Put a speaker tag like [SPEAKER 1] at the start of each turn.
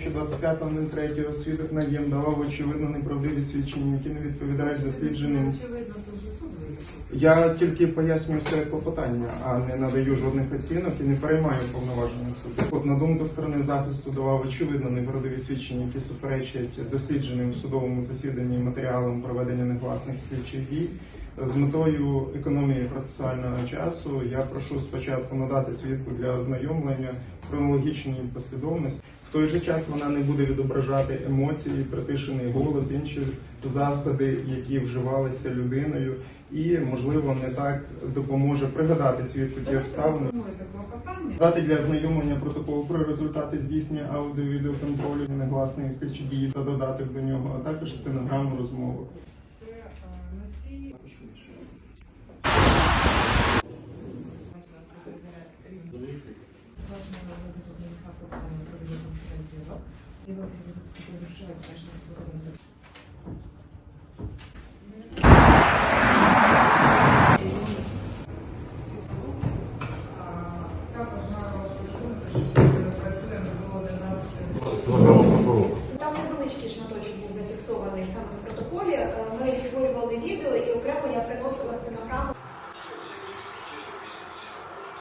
[SPEAKER 1] Що 25.03 свідок Наєм давав очевидно неправдиві свідчення, які не відповідають дослідженим.
[SPEAKER 2] Очевидно, то вже суд.
[SPEAKER 1] Я тільки пояснюю своє клопотання, а не надаю жодних оцінок і не переймаю повноваження суду. От на думку сторони захисту давав очевидно неправдиві свідчення, які суперечать дослідженим у судовому засіданні матеріалам проведення негласних слідчих дій. З метою економії процесуального часу я прошу спочатку надати свідку для ознайомлення хронологічній послідовності. В той же час вона не буде відображати емоції, притишений голос, інші заходи, які вживалися людиною, і можливо не так допоможе пригадати свідку ті обставини. Дати для ознайомлення протокол про результати здійснення аудіо-відеоконтролю негласної слідчі дії та додаток до нього, а також стенограму розмови.
[SPEAKER 3] Там невеличкий шматочок був зафіксований саме в протоколі. Е, Ми